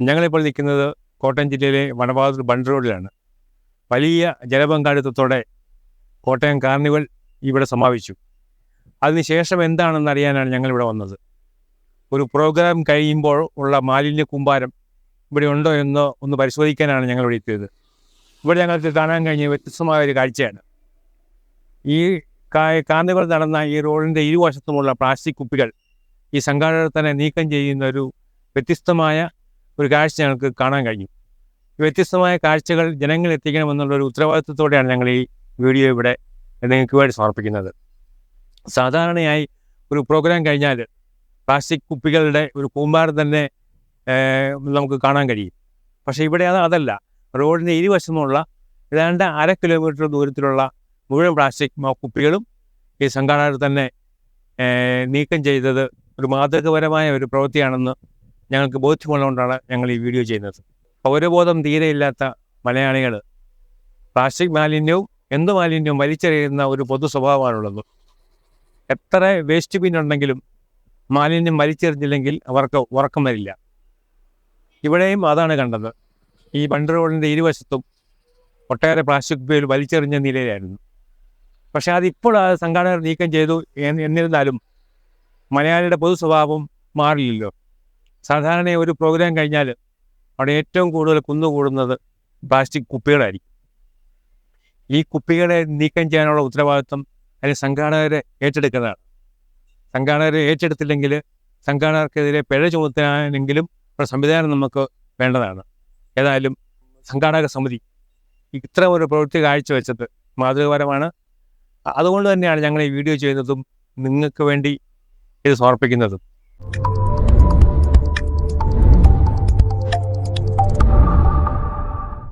ഞങ്ങളിപ്പോൾ നിൽക്കുന്നത് കോട്ടയം ജില്ലയിലെ വടബാദൂർ ബണ്ട് റോഡിലാണ്. വലിയ ജലപങ്കാളിത്തത്തോടെ കോട്ടയം കാർണിവൽ ഇവിടെ സമാപിച്ചു. അതിനുശേഷം എന്താണെന്ന് അറിയാനാണ് ഞങ്ങളിവിടെ വന്നത്. ഒരു പ്രോഗ്രാം കഴിയുമ്പോൾ ഉള്ള മാലിന്യ കൂമ്പാരം ഇവിടെ ഉണ്ടോ എന്ന് ഒന്ന് പരിശോധിക്കാനാണ് ഞങ്ങൾ ഇവിടെ എത്തിയത്. ഇവിടെ ഞങ്ങൾക്ക് കാണാൻ കഴിഞ്ഞ വ്യത്യസ്തമായ ഒരു കാഴ്ചയാണ്. ഈ കാർണിവൽ നടന്ന ഈ റോഡിന്റെ ഇരുവശത്തുമുള്ള പ്ലാസ്റ്റിക് കുപ്പികൾ ഈ സംഘാടകർ തന്നെ നീക്കം ചെയ്യുന്ന ഒരു വ്യത്യസ്തമായ ഒരു കാഴ്ച ഞങ്ങൾക്ക് കാണാൻ കഴിഞ്ഞു. വ്യത്യസ്തമായ കാഴ്ചകൾ ജനങ്ങളിൽ എത്തിക്കണമെന്നുള്ള ഒരു ഉത്തരവാദിത്വത്തോടെയാണ് ഞങ്ങൾ ഈ വീഡിയോ ഇവിടെ നിങ്ങൾക്ക് വേണ്ടി സമർപ്പിക്കുന്നത്. സാധാരണയായി ഒരു പ്രോഗ്രാം കഴിഞ്ഞാൽ പ്ലാസ്റ്റിക് കുപ്പികളുടെ ഒരു കൂമ്പാരം തന്നെ നമുക്ക് കാണാൻ കഴിയും. പക്ഷേ ഇവിടെ അത് അതല്ല. റോഡിന്റെ ഇരുവശമുള്ള ഏതാണ്ട് അര കിലോമീറ്റർ ദൂരത്തിലുള്ള മുഴുവൻ പ്ലാസ്റ്റിക് കുപ്പികളും ഈ സംഘാടകർ തന്നെ നീക്കം ചെയ്തത് ഒരു മാതൃകപരമായ ഒരു പ്രവൃത്തിയാണെന്ന് ഞങ്ങൾക്ക് ബോധ്യമുള്ളതുകൊണ്ടാണ് ഞങ്ങൾ ഈ വീഡിയോ ചെയ്യുന്നത്. പൗരബോധം തീരെയില്ലാത്ത മലയാളികൾ പ്ലാസ്റ്റിക് മാലിന്യവും എന്ത് മാലിന്യവും വലിച്ചെറിയുന്ന ഒരു പൊതു സ്വഭാവമാണുള്ളത്. എത്ര വേസ്റ്റ് ബിൻ ഉണ്ടെങ്കിലും മാലിന്യം വലിച്ചെറിഞ്ഞില്ലെങ്കിൽ അവർക്ക് ഉറക്കം വരില്ല. ഇവിടെയും അതാണ് കണ്ടത്. ഈ ബണ്ട് റോഡിന്റെ ഇരുവശത്തും ഒട്ടേറെ പ്ലാസ്റ്റിക് ബിൽ വലിച്ചെറിഞ്ഞ നിലയിലായിരുന്നു. പക്ഷേ അതിപ്പോൾ ആ സംഘാടകർ നീക്കം ചെയ്തു എന്ന് എന്നിരുന്നാലും മലയാളിയുടെ പൊതു സ്വഭാവം മാറില്ലല്ലോ. സാധാരണ ഒരു പ്രോഗ്രാം കഴിഞ്ഞാൽ അവിടെ ഏറ്റവും കൂടുതൽ കുന്നുകൂടുന്നത് പ്ലാസ്റ്റിക് കുപ്പികളായിരിക്കും. ഈ കുപ്പികളെ നീക്കം ചെയ്യാനുള്ള ഉത്തരവാദിത്വം അതിന് സംഘാടകരെ ഏറ്റെടുക്കുന്നതാണ്. സംഘാടകരെ ഏറ്റെടുത്തില്ലെങ്കിൽ സംഘാടകർക്കെതിരെ പിഴ ചുമത്താനെങ്കിലും ഒരു സംവിധാനം നമുക്ക് വേണ്ടതാണ്. ഏതായാലും സംഘാടക സമിതി ഇത്ര ഒരു പ്രവൃത്തി കാഴ്ചവെച്ചത് മാതൃകപരമാണ്. അതുകൊണ്ട് തന്നെയാണ് ഞങ്ങൾ ഈ വീഡിയോ ചെയ്യുന്നതും നിങ്ങൾക്ക് വേണ്ടി ഇത് സമർപ്പിക്കുന്നതും.